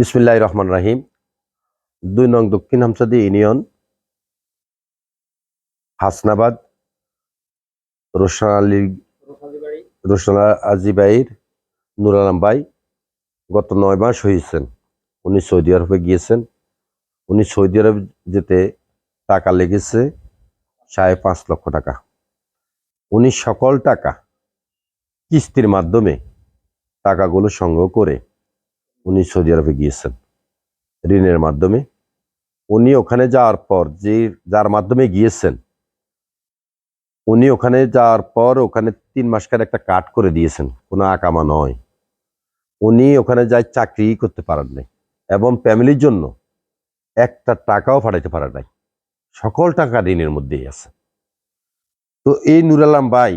বিসমিল্লাহ রহমান রাহিম। দুই নং দক্ষিণ হামসাদি ইউনিয়ন, হাসনাবাদ রোশন আলী রোশন আজিবাইর নুর আলম গত নয় মাস হয়েছেন। উনি সৌদি আরবে গিয়েছেন। উনি সৌদি আরব যেতে টাকা লেগেছে সাড়ে পাঁচ লক্ষ টাকা। উনি সকল টাকা কিস্তির মাধ্যমে টাকাগুলো সংগ্রহ করে উনি সৌদি আরবে গিয়েছেন ঋণের মাধ্যমে। উনি ওখানে যাওয়ার পর যে, যার মাধ্যমে গিয়েছেন, উনি ওখানে যাওয়ার পর ওখানে তিন মাসকার একটা কাট করে দিয়েছেন, কোনো আকামা নয়। উনি ওখানে যাই চাকরি করতে পারেন নাই এবং ফ্যামিলির জন্য একটা টাকাও পাঠাইতে পারেন নাই। সকল টাকা ঋণের মধ্যেই আছে। তো এই নুর আলম ভাই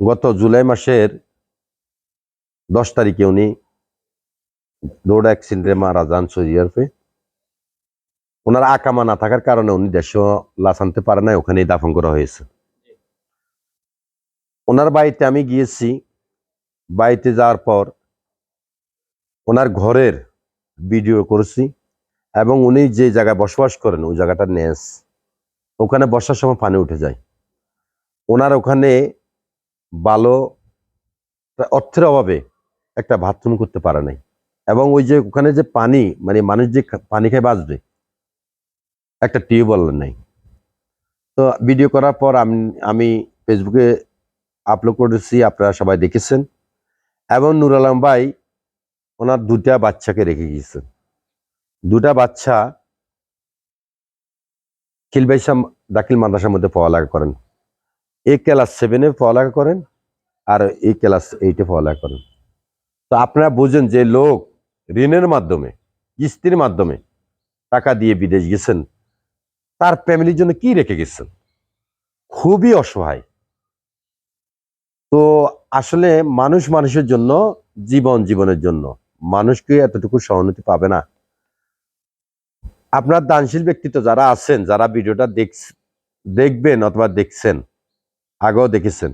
গত জুলাই মাসের দশ তারিখে উনি রোড অ্যাক্সিডেন্টে মারা যান সৌদি আরবে। ওনার আকামা না থাকার কারণে উনি দেশে লাশ আনতে পারে নাই, ওখানেই দাফন করা হয়েছে। ওনার বাড়িতে আমি গিয়েছি। বাড়িতে যাওয়ার পর ওনার ঘরের ভিডিও করেছি এবং উনি যে জায়গায় বসবাস করেন, ওই জায়গাটা নেস ওখানে বসার সময় পানি উঠে যায়। ওনার ওখানে ভালো অর্থের অভাবে একটা বাথরুম করতে পারে নাই। এবং ওই যে ওখানে যে পানি মানে মানুষ যে পানি খেয়ে বাঁচবে, একটা টিউবওয়েল নেই। তো ভিডিও করার পর আমি আমি ফেসবুকে আপলোড করেছি, আপনারা সবাই দেখেছেন। এবং নুর আলম ভাই, ওনার দুটা বাচ্চাকে রেখে গিয়েছেন দুটা বাচ্চা খিলবাইসা দাখিল মাদ্রাসার মধ্যে পড়ালেখা করেন। এ ক্লাস সেভেনে পড়ালেখা করেন আর এই ক্লাস এইটে পড়ালেখা করেন। তো আপনারা বুঝেন যে লোক ঋণের মাধ্যমে, কিস্তির মাধ্যমে টাকা দিয়ে বিদেশ গেছেন, তার ফ্যামিলির জন্য কি রেখে গেছেন? খুবই অসহায়। তো আসলে মানুষ মানুষের জন্য, জীবন জীবনের জন্য মানুষকে এতটুকু সহানুভূতি পাবে না। আপনার দানশীল ব্যক্তিত্ব যারা আছেন, যারা ভিডিওটা দেখ, দেখবেন অথবা দেখছেন, আগেও দেখেছেন,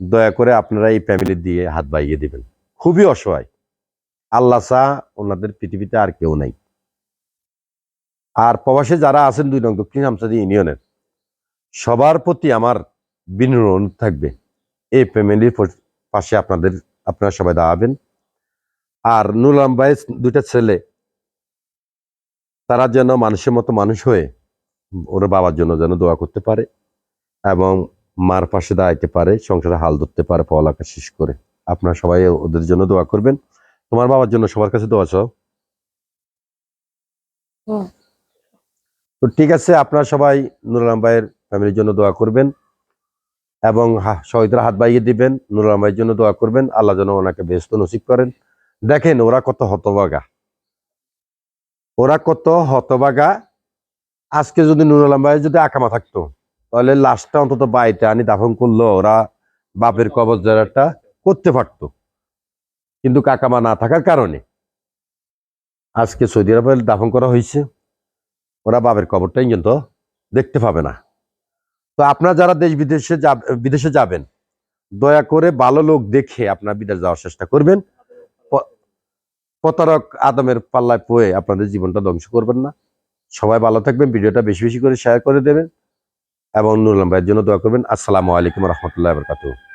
দয়া করে আপনারা এই ফ্যামিলি দিয়ে হাত বাইয়ে দিবেন। খুবই অসহায়। আল্লাহ শাহ ওনাদের পৃথিবীতে আর কেউ নাই। আর প্রবাসে যারা আছেন দুই নং দক্ষিণ আমসাদি ইউনিয়নের, সবার প্রতি আমার বিনম্র অনুরোধ থাকবে। এই ফ্যামিলির পাশে আপনাদের, আপনারা সবাই দাঁড়াবেন। আর নুলাম ভাইয়ের দুইটা ছেলে, তারা যেন মানুষের মতো মানুষ হয়ে ওর বাবার জন্য যেন দোয়া করতে পারে এবং মার পাশে দাঁড়াইতে পারে, সংসারে হাল ধরতে পারে, পড়ালেখা শেষ করে। আপনারা সবাই ওদের জন্য দোয়া করবেন। তোমার বাবার জন্য সবার কাছে দোয়া চাও। তো ঠিক আছে আপনারা সবাই নুরালাম ভাইয়ের ফ্যামিলির জন্য দোয়া করবেন এবং শহীদরা হাত বাইয়ে দিবেন। নুরালাম ভাইয়ের জন্য দোয়া করবেন। আল্লাহ যেন ওনাকে ব্যস্ত নসিব করেন। দেখেন ওরা কত হতবাগা ওরা কত হতবাগা আজকে যদি নুর আলম ভাই যদি আকামা থাকতো তাহলে লাশটা অন্তত বাড়িতে আনি দাফন করল ওরা বাপের কবর জায়গাটা করতে পারতো। কিন্তু কাকামা না থাকার কারণে আজকে সৌদি আরবে দাফন করা হয়েছে। ওরা বাপের কবরটাই কিন্তু দেখতে পাবে না। তো আপনারা যারা দেশ বিদেশে বিদেশে যাবেন, দয়া করে ভালো লোক দেখে আপনারা বিদেশ যাওয়ার চেষ্টা করবেন। প্রতারক আদমের পাল্লায় পয়ে আপনাদের জীবনটা ধ্বংস করবেন না। সবাই ভালো থাকবেন, ভিডিওটা বেশি বেশি করে শেয়ার করে দেবেন। এবং নুরলাম ভাইয়ের জন্য দোয়া করবেন। আসসালামু আলাইকুম রহমতুল্লাহ বরকাতুহ।